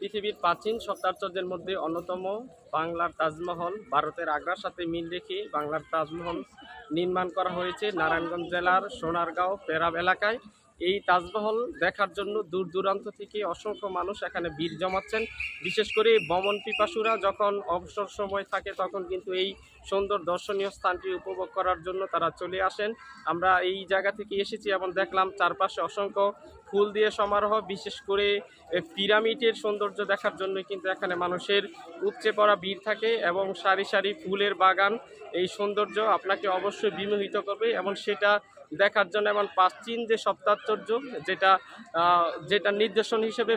পৃথিবীর প্রাচীন সপ্তাশ্চর্যের মধ্যে অন্যতম বাংলার তাজমহল ভারতের আগ্রার সাথে মিল রেখে বাংলার তাজমহল নির্মাণ করা হয়েছে নারায়ণগঞ্জ জেলার সোনারগাঁও পেরাব এলাকায়। এই তাজমহল দেখার জন্য দূর দূরান্ত থেকে অসংখ্য মানুষ এখানে ভিড় জমাচ্ছেন। বিশেষ করে ভ্রমণ পিপাসুরা যখন অবসর সময় থাকে তখন কিন্তু এই সুন্দর দর্শনীয় স্থানটি উপভোগ করার জন্য তারা চলে আসেন। আমরা এই জায়গা থেকে এসেছি এবং দেখলাম চারপাশে অসংখ্য ফুল দিয়ে সমারোহ, বিশেষ করে পিরামিডের সৌন্দর্য দেখার জন্য কিন্তু এখানে মানুষের উপচে পড়া ভিড় থাকে এবং সারি সারি ফুলের বাগান। এই সৌন্দর্য আপনাকে অবশ্যই বিমোহিত করবে এবং সেটা দেখার জন্য এবং প্রাচীন যে সপ্তাশ্চর্য যেটা যেটা নির্দেশন হিসেবে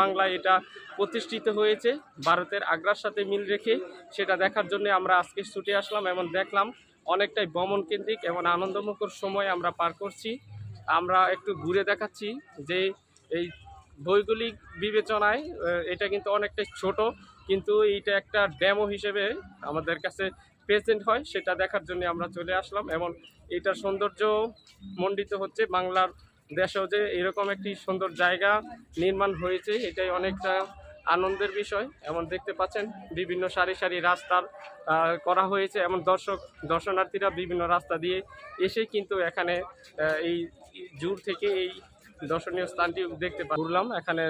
বাংলায় এটা প্রতিষ্ঠিত হয়েছে, ভারতের আগ্রার সাথে মিল রেখে সেটা দেখার জন্য আমরা আজকে ছুটে আসলাম এবং দেখলাম অনেকটাই ভ্রমণ কেন্দ্রিক এবং আনন্দমুখর সময় আমরা পার করছি। আমরা একটু ঘুরে দেখাচ্ছি যে এই ভৌগোলিক বিবেচনায় এটা কিন্তু অনেকটাই ছোট, কিন্তু এইটা একটা ড্যামো হিসেবে আমাদের কাছে প্রেজেন্ট হয়, সেটা দেখার জন্য আমরা চলে আসলাম। এবং এটার সৌন্দর্য মণ্ডিত হচ্ছে বাংলার দেশেও যে এরকম একটি সুন্দর জায়গা নির্মাণ হয়েছে, এটাই অনেকটা আনন্দের বিষয়। এমন দেখতে পাচ্ছেন, বিভিন্ন সারি সারি রাস্তার করা হয়েছে। এমন দর্শক, দর্শনার্থীরা বিভিন্ন রাস্তা দিয়ে এসে কিন্তু এখানে এই জুর থেকে এই দর্শনীয় স্থানটি দেখতে পাঠলাম এখানে